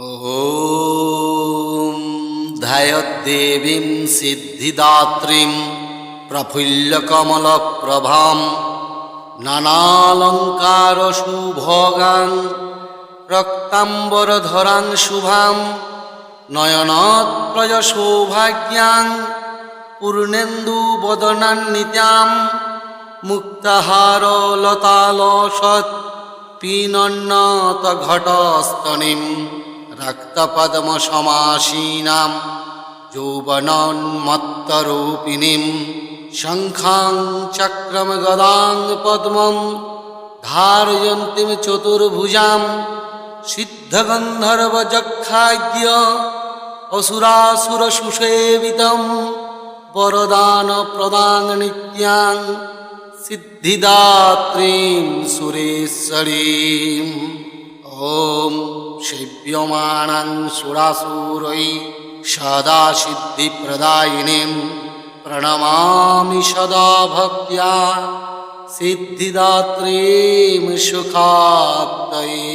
ॐ ध्यायद्देवीं सिद्धिदात्रीं प्रफुल्लकमलप्रभां नानालङ्कारशुभोगां रक्ताम्बरधरां शुभां नयनप्रजसौभाग्यां पूर्णेन्दुवदनान्नित्यां मुक्तहारलतालसत् রক্তপদ্মসমাসীনাं যৌবনন্মত্তরূপিণীं শঙ্খাং চক্রম গদাং পদ্ম ধারয়ন্তীম চতুর্ভুজাম সিদ্ধগন্ধর্বযক্ষাদ্য অসুরাসুরসুষেবিতম বরদান প্রদান নিত্যাং সিদ্ধিদাত্রীম সুরেশ্বরী ওম সেব্যমাণাং সুরাসুরৈ সদা সিদ্ধিপ্রদায়িনীম প্রণমামি সদা ভক্তিয়া সিদ্ধিদাত্রীম সুখাপ্তয়ে